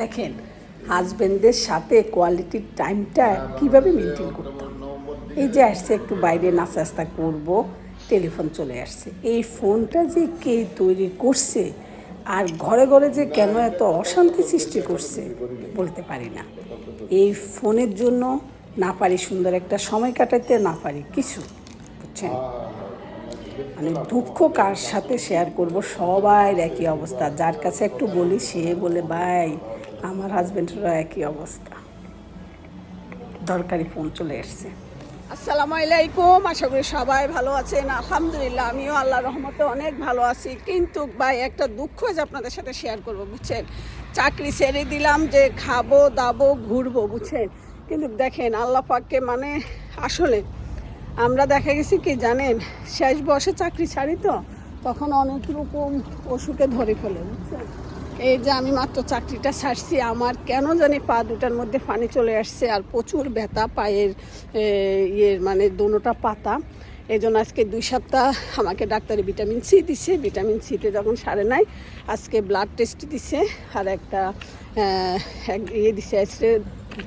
দেখেন হাজবেন্ডদের সাথে কোয়ালিটির টাইমটা কীভাবে মেনটেন করতাম? এই যে আসছে, একটু বাইরে নাচা আস্তা করব টেলিফোন চলে আসছে। এই ফোনটা যে কে তৈরি করছে আর ঘরে ঘরে যে কেন এত অশান্তি সৃষ্টি করছে, বলতে পারি না। এই ফোনের জন্য না পারি সুন্দর একটা সময় কাটাতে না পারি কিছু, বুঝছেন? মানে দুঃখ কার সাথে শেয়ার করব? সবাই একই অবস্থা। যার কাছে একটু বলি, সে বলে, ভাই আমার হাজবেন্ডেরও একই অবস্থা। দরকারি ফোন চলে এসছে। আসসালামু আলাইকুম, আশা করি সবাই ভালো আছেন। আলহামদুলিল্লাহ, আমিও আল্লাহ রহমতে অনেক ভালো আছি। কিন্তু ভাই, একটা দুঃখ যে আপনাদের সাথে শেয়ার করব, বুঝছেন? চাকরি ছেড়ে দিলাম যে খাব, দাবো, ঘুরবো, বুঝছেন? কিন্তু দেখেন, আল্লাহ পাককে মানে আসলে আমরা দেখা গেছি কি জানেন, শেষ বয়সে চাকরি ছাড়ি তো, তখন অনেক রকম অসুখে ধরে ফেলে, বুঝছেন? এই যে আমি মাত্র চাকরিটা ছাড়ছি আমার কেন জানি পা দুটার মধ্যে পানি চলে আসছে আর প্রচুর ব্যথা পায়ের ইয়ের মানে দোনোটা পাতা। এই জন্য আজকে দুই সপ্তাহ আমাকে ডাক্তারে ভিটামিন সি দিছে। ভিটামিন সিতে যখন সারে নাই, আজকে ব্লাড টেস্ট দিছে আর একটা এক- ইয়ে দিছে এক্সরে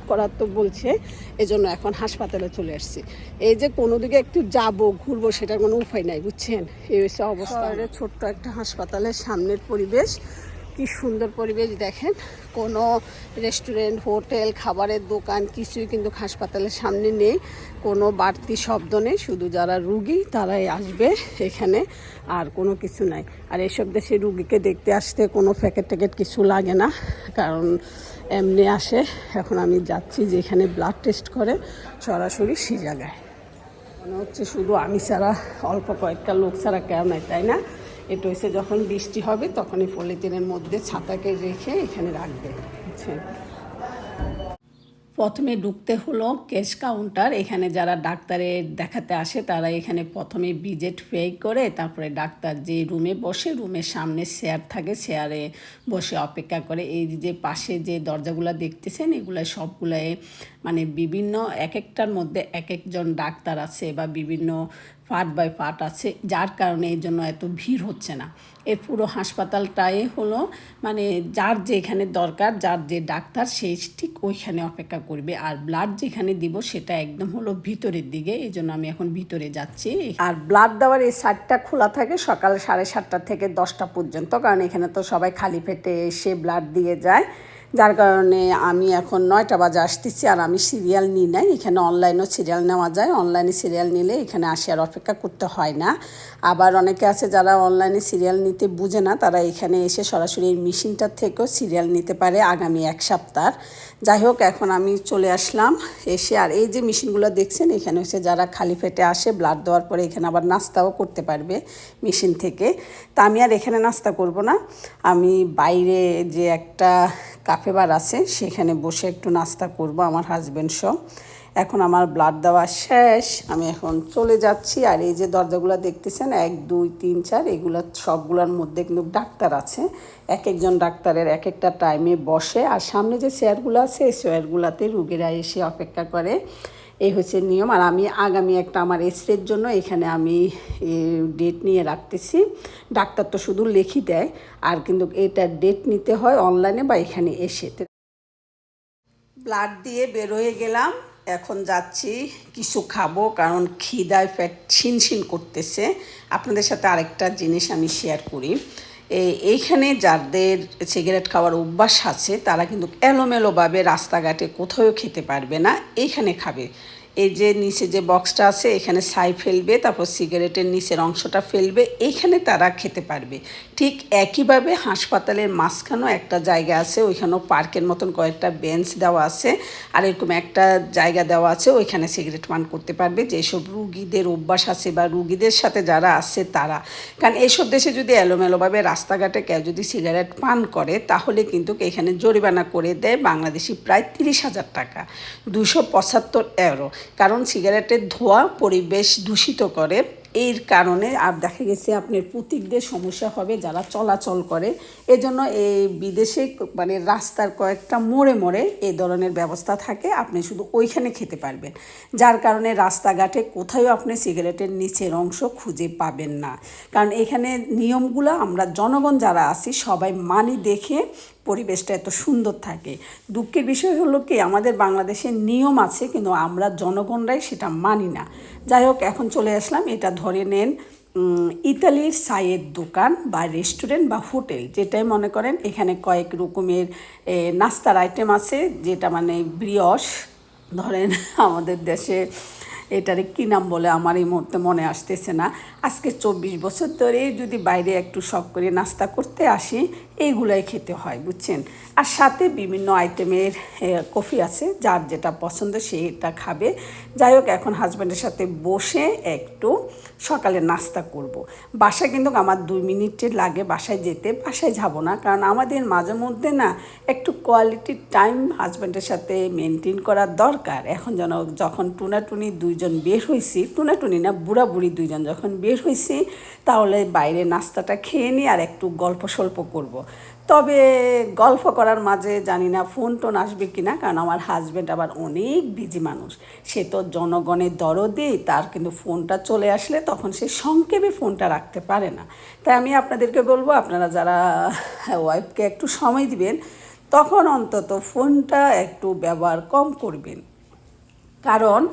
করার তো বলছে। এই জন্য এখন হাসপাতালে চলে আসছি। এই যে কোনো দিকে একটু যাব, ঘুরবো সেটার কোনো উপায় নাই, বুঝছেন? এই হচ্ছে অবস্থা। ছোট্ট একটা হাসপাতালের সামনের পরিবেশ। কি সুন্দর পরিবেশ দেখেন। কোনো রেস্টুরেন্ট হোটেল খাবারের দোকান কিছুই কিন্তু হাসপাতালের সামনে নেই। কোনো বাড়তি শব্দ নেই, শুধু যারা রুগী তারাই আসবে এখানে, আর কোনো কিছু নাই। আর এসব দেশে রুগীকে দেখতে আসতে কোনো প্যাকেট ট্যাকেট কিছু লাগে না, কারণ এমনি আসে। এখন আমি যাচ্ছি যেখানে ব্লাড টেস্ট করে, সরাসরি সেই জায়গায়। মনে হচ্ছে শুধু আমি ছাড়া অল্প কয়েকটা লোক ছাড়া কেউ নাই, তাই না? এটা হচ্ছে যখন বৃষ্টি হবে, তখন এই পলিথিনের মধ্যে ছাতাকে রেখে এখানে রাখবে। বুঝছেন প্রথমে ঢুকতে হলো ক্যাশ কাউন্টার। এখানে যারা ডাক্তারের দেখাতে আসে, তারা এখানে প্রথমে বিজেট পে করে, তারপরে ডাক্তার যে রুমে বসে, রুমের সামনে চেয়ার থাকে, চেয়ারে বসে অপেক্ষা করে। এই যে পাশে যে দরজাগুলো দেখতেছেন, এগুলো সবগুলাই মানে বিভিন্ন এক একটার মধ্যে এক একজন ডাক্তার আছে বা বিভিন্ন পার্ট বাই পার্ট আছে, যার কারণে এই জন্য এত ভিড় হচ্ছে না। এই পুরো হাসপাতালটাই হলো মানে যার যেখানে দরকার, যার যে ডাক্তার সেই ঠিক ওইখানে অপেক্ষা করবে। আর ব্লাড যেখানে দিব, সেটা একদম হলো ভিতরের দিকে। এই জন্য আমি এখন ভিতরে যাচ্ছি। আর ব্লাড দেওয়ার এই সাইডটা খোলা থাকে সকাল সাড়ে সাতটা থেকে দশটা পর্যন্ত, কারণ এখানে তো সবাই খালি পেটে এসে ব্লাড দিয়ে যায়। যার কারণে আমি এখন নয়টা বাজে আসতেছি আর আমি সিরিয়াল নিই নাই। এখানে অনলাইনেও সিরিয়াল নেওয়া যায়। অনলাইনে সিরিয়াল নিলে এখানে আসে আর অপেক্ষা করতে হয় না। আবার অনেকে আছে যারা অনলাইনে সিরিয়াল নিতে বুঝে না, তারা এখানে এসে সরাসরি এই মেশিনটার থেকেও সিরিয়াল নিতে পারে আগামী এক সপ্তাহ। যাই হোক এখন আমি চলে আসলাম এসে। আর এই যে মেশিনগুলো দেখছেন, এখানে হচ্ছে যারা খালি পেটে আসে, ব্লাড দেওয়ার পরে এখানে আবার নাস্তাও করতে পারবে মেশিন থেকে। তা আমি আর এখানে নাস্তা করব না। আমি বাইরে যে একটা কাফে বার আছে, সেখানে বসে একটু নাস্তা করব আমার হাজব্যান্ড সহ। এখন আমার ব্লাড দেওয়া শেষ, আমি এখন চলে যাচ্ছি। আর এই যে দরজাগুলো দেখতেছেন, এক, দুই, তিন, চার, এগুলো সবগুলোর মধ্যে কিন্তু ডাক্তার আছে। এক একজন ডাক্তারের এক একটা টাইমে বসে। আর সামনে যে চেয়ারগুলো আছে, এই চেয়ারগুলোতে রুগীরা এসে অপেক্ষা করে। এই হচ্ছে নিয়ম। আর আমি আগামী একটা আমার এক্সরের জন্য এখানে আমি ডেট নিয়ে রাখতেছি। ডাক্তার তো শুধু লেখি দেয়, আর কিন্তু এটা ডেট নিতে হয় অনলাইনে বা এখানে এসে। ব্লাড দিয়ে বেরোয় গেলাম। এখন যাচ্ছি, কিছু খাব, কারণ খিদায় ফ্যাট ছিনছিন করতেছে। আপনাদের সাথে আরেকটা জিনিস আমি শেয়ার করি। এই- এইখানে যাদের সিগারেট খাওয়ার অভ্যাস আছে, তারা কিন্তু এলোমেলোভাবে রাস্তাঘাটে কোথাও খেতে পারবে না, এইখানে খাবে। এই যে নিচে যে বক্সটা আছে, এখানে ছাই ফেলবে, তারপর সিগারেটের নিচের অংশটা ফেলবে এইখানে তারা খেতে পারবে। ঠিক একইভাবে হাসপাতালের মাঝখানেও একটা জায়গা আছে, ওইখানেও পার্কের মতন কয়েকটা বেঞ্চ দেওয়া আছে, আর এরকম একটা জায়গা দেওয়া আছে, ওইখানে সিগারেট পান করতে পারবে। যেসব রুগীদের অভ্যাস আছে বা রুগীদের সাথে যারা আছে তারা। কারণ এইসব দেশে যদি এলোমেলোভাবে রাস্তাঘাটে কেউ যদি সিগারেট পান করে, তাহলে কিন্তু এখানে জরিমানা করে দেয় বাংলাদেশি প্রায় তিরিশ হাজার টাকা, দুশো পঁচাত্তর এরো কারণ সিগারেটের ধোঁয়া পরিবেশ দূষিত করে। এর কারণে আর দেখা গেছে আপনার পুতিকদের সমস্যা হবে, যারা চলাচল করে। এজন্য এই বিদেশে মানে রাস্তার কয়েকটা মোড়ে মোড়ে এই ধরনের ব্যবস্থা থাকে, আপনি শুধু ওইখানে খেতে পারবেন। যার কারণে রাস্তাঘাটে কোথাও আপনি সিগারেটের নিচের অংশ খুঁজে পাবেন না। কারণ এখানে নিয়মগুলো আমরা জনগণ যারা আছি সবাই মানি দেখে পরিবেশটা এত সুন্দর থাকে। দুঃখের বিষয় হলো কি, আমাদের বাংলাদেশের নিয়ম আছে, কিন্তু আমরা জনগণরাই সেটা মানি না। যাই হোক, এখন চলে আসলাম, এটা ধরে নেন ইতালির চায়ের দোকান বা রেস্টুরেন্ট বা হোটেল, যেটাই মনে করেন, এখানে কয়েক রকমের নাস্তার আইটেম আছে, যেটা মানে ব্রিয়স ধরেন আমাদের দেশে এটারে কী নাম বলে, আমার এই মুহূর্তে মনে আসতেছে না। আজকে চব্বিশ বছর ধরে যদি বাইরে একটু শখ করে নাস্তা করতে আসি এইগুলাই খেতে হয়, বুঝছেন আর সাথে বিভিন্ন আইটেমের কফি আছে, যার যেটা পছন্দ সে এটা খাবে যাই হোক, এখন হাজব্যান্ডের সাথে বসে একটু সকালে নাস্তা করব। বাসায় কিন্তু আমার দুই মিনিটের লাগে বাসায় যেতে, বাসায় যাব না কারণ আমাদের মাঝে মধ্যে না একটু কোয়ালিটির টাইম হাজব্যান্ডের সাথে মেনটেন করার দরকার এখন যেন যখন টুনাটুনি দুইজন বের হয়েছি টুনাটুনি না বুড়া বুড়ি দুইজন যখন বের হয়েছি তাহলে বাইরে নাস্তাটা খেয়ে নিই আর একটু গল্প সল্প করব। তবে গল্প করার মাঝে জানি না ফোন টোন আসবে কি না কারণ আমার হাজব্যান্ড আবার অনেক বিজি মানুষ। সে তো জনগণের দরদি, তার কিন্তু ফোনটা চলে আসলে তখন সে সংক্ষেপে ফোনটা রাখতে পারে না। তাই আমি আপনাদেরকে বলব, আপনারা যারা ওয়াইফকে একটু সময় দিবেন, তখন অন্তত ফোনটা একটু ব্যবহার কম করবেন। কারণ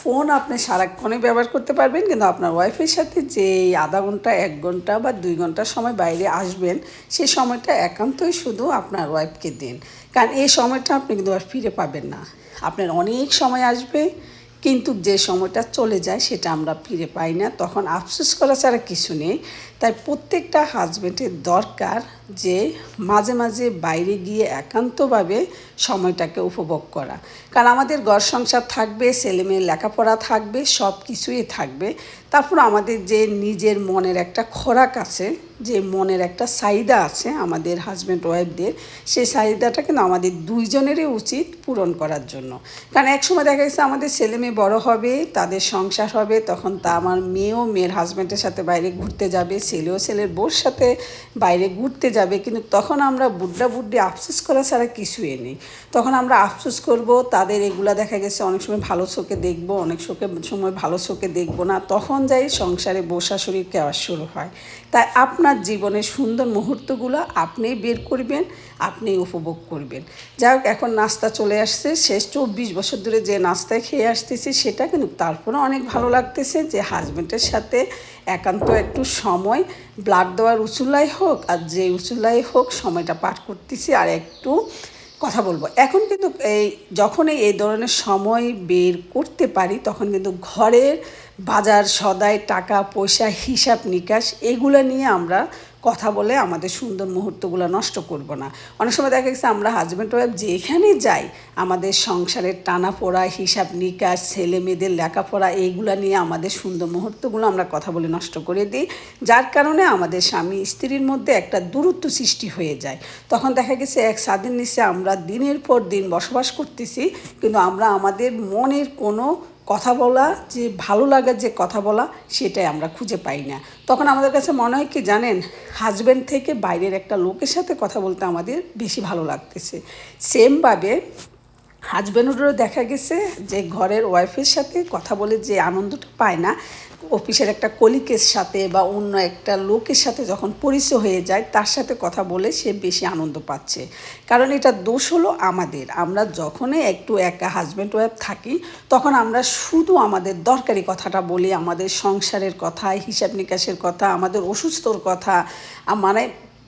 ফোন আপনি সারাক্ষণে ব্যবহার করতে পারবেন, কিন্তু আপনার ওয়াইফের সাথে যে আধা ঘণ্টা, এক ঘণ্টা বা দুই ঘণ্টা সময় বাইরে আসবেন, সেই সময়টা একান্তই শুধু আপনার ওয়াইফকে দিন। কারণ এই সময়টা আপনি কিন্তু আর ফিরে পাবেন না। আপনার অনেক সময় আসবে, কিন্তু যে সময়টা চলে যায় সেটা আমরা ফিরে পাই না। তখন আফসোস করা ছাড়া কিছু নেই। তাই প্রত্যেকটা হাজব্যান্ডের দরকার যে মাঝে মাঝে বাইরে গিয়ে একান্তভাবে সময়টাকে উপভোগ করা। কারণ আমাদের ঘর সংসার থাকবে, ছেলেমেয়ের লেখাপড়া থাকবে, সব কিছুই থাকবে। তারপর আমাদের যে নিজের মনের একটা খোরাক আছে, যে মনের একটা চাহিদা আছে আমাদের হাজব্যান্ড ওয়াইফদের সেই চাহিদাটা কিন্তু আমাদের দুইজনেরই উচিত পূরণ করার জন্য। কারণ একসময় দেখা গেছে আমাদের ছেলে মেয়ে বড় হবে, তাদের সংসার হবে, তখন তা আমার মেয়েও মেয়ের হাজব্যান্ডের সাথে বাইরে ঘুরতে যাবে, ছেলেও ছেলের বউর সাথে বাইরে ঘুরতে যাবে। কিন্তু তখন আমরা বুড্ডা বুড্ডি আফসোস করা ছাড়া কিছুই নেই। তখন আমরা আফসোস করব, তাদের এগুলা দেখা গেছে অনেক সময় ভালো চোখে দেখব, অনেক চোখে, সময় ভালো চোখে দেখব না, তখন যাই সংসারে বসা শরীর কেওয়া শুরু হয়। তাই আপনার জীবনের সুন্দর মুহূর্তগুলো আপনিই বের করবেন আপনি উপভোগ করবেন। যাই হোক, এখন নাস্তা চলে আসছে। শেষ চব্বিশ বছর ধরে যে নাস্তায় খেয়ে আসতেছি, সেটা কিন্তু তারপরে অনেক ভালো লাগতেছে যে হাজব্যান্ডের সাথে একান্ত একটু সময় ব্লাড দেওয়ার উঁচুলাই হোক আর যে উঁচুলাই হোক সময়টা পার করতেছি আর একটু কথা বলব। এখন কিন্তু এই যখনই এই ধরনের সময় বের করতে পারি, তখন কিন্তু ঘরের বাজার সদাই টাকা, পয়সা, হিসাব নিকাশ, এগুলো নিয়ে আমরা কথা বলে আমাদের সুন্দর মুহূর্তগুলো নষ্ট করব না। অনেক সময় দেখা গেছে আমরা হাজব্যান্ড ওয়াইফ যেখানে যাই, আমাদের সংসারের টানা পড়া হিসাব নিকাশ ছেলে মেয়েদের লেখাপড়া, এইগুলো নিয়ে আমাদের সুন্দর মুহূর্তগুলো আমরা কথা বলে নষ্ট করে দিই। যার কারণে আমাদের স্বামী স্ত্রীর মধ্যে একটা দূরত্ব সৃষ্টি হয়ে যায়। তখন দেখা গেছে এক স্বাধীন নিচে আমরা দিনের পর দিন বসবাস করতেছি, কিন্তু আমরা আমাদের মনের কোনো কথা বলা, যে ভালো লাগার যে কথা বলা, সেটাই আমরা খুঁজে পাই না। তখন আমাদের কাছে মনে হয় কি জানেন হাজব্যান্ড থেকে বাইরের একটা লোকের সাথে কথা বলতে আমাদের বেশি ভালো লাগতেছে। সেমভাবে হাজব্যান্ডেরও দেখা গেছে যে ঘরের ওয়াইফের সাথে কথা বলে যে আনন্দটা পায় না। অফিসের একটা কলিকের সাথে বা অন্য একটা লোকের সাথে যখন পরিচয় হয়ে যায়, তার সাথে কথা বলে সে বেশি আনন্দ পাচ্ছে। কারণ এটা দোষ হলো আমাদের। আমরা যখনই একটু একা হাজব্যান্ড ওয়াইফ থাকি, তখন আমরা শুধু আমাদের দরকারি কথাটা বলি, আমাদের সংসারের কথা, হিসাব নিকাশের কথা, আমাদের অসুস্থর কথা মানে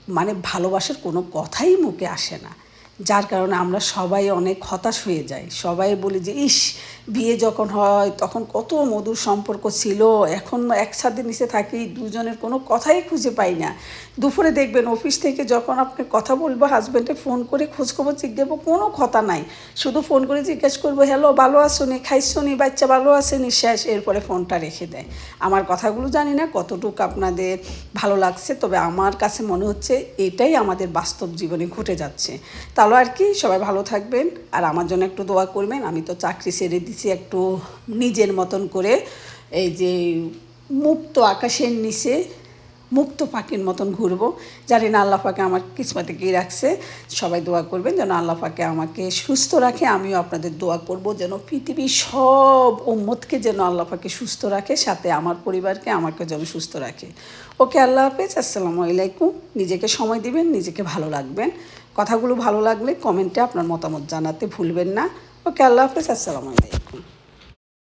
মানে ভালোবাসার কোনো কথাই মুখে আসে না। যার কারণে আমরা সবাই অনেক হতাশ হয়ে যাই। সবাই বলি যে, ইস, বিয়ে যখন হয়, তখন কত মধুর সম্পর্ক ছিল। এখন একসাথে নিচে থাকি, দুজনের কোনো কথাই খুঁজে পাই না। দুপুরে দেখবেন অফিস থেকে যখন আপনি কথা বলব হাজব্যান্ডে ফোন করে খোঁজখবর জিজ্ঞাসা কোনো কথা নাই। শুধু ফোন করে জিজ্ঞেস করব হ্যালো ভালো আসুনি খাইছনি বাচ্চা ভালো আসেনি শেষ, এরপরে ফোনটা রেখে দেয়। আমার কথাগুলো জানি না, কতটুকু আপনাদের ভালো লাগছে, তবে আমার কাছে মনে হচ্ছে এটাই আমাদের বাস্তব জীবনে ঘটে যাচ্ছে। তাহলে আর কি, সবাই ভালো থাকবেন। আর আমার জন্য একটু দোয়া করবেন, আমি তো চাকরি ছেড়ে দিছি একটু নিজের মতন করে। এই যে মুক্ত আকাশের নিচে, মুক্ত পাখির মতন ঘুরবো। জানি না আল্লাহ পাকে আমার কিসমতে কি রাখছে। সবাই দোয়া করবেন যেন আল্লাহ পাকে আমাকে সুস্থ রাখে। আমিও আপনাদের দোয়া করব যেন পৃথিবীর সব উম্মতকে যেন আল্লাহ পাকে সুস্থ রাখে, সাথে আমার পরিবারকে আমাকে যেন সুস্থ রাখে। ওকে, আল্লাহ হাফেজ। আসসালামু আলাইকুম। নিজেকে সময় দিবেন, নিজেকে ভালো রাখবেন। কথাগুলো ভালো লাগলে কমেন্টে আপনার মতামত জানাতে ভুলবেন না। ওকে আল্লাহ হাফেজ আসসালামু আলাইকুম।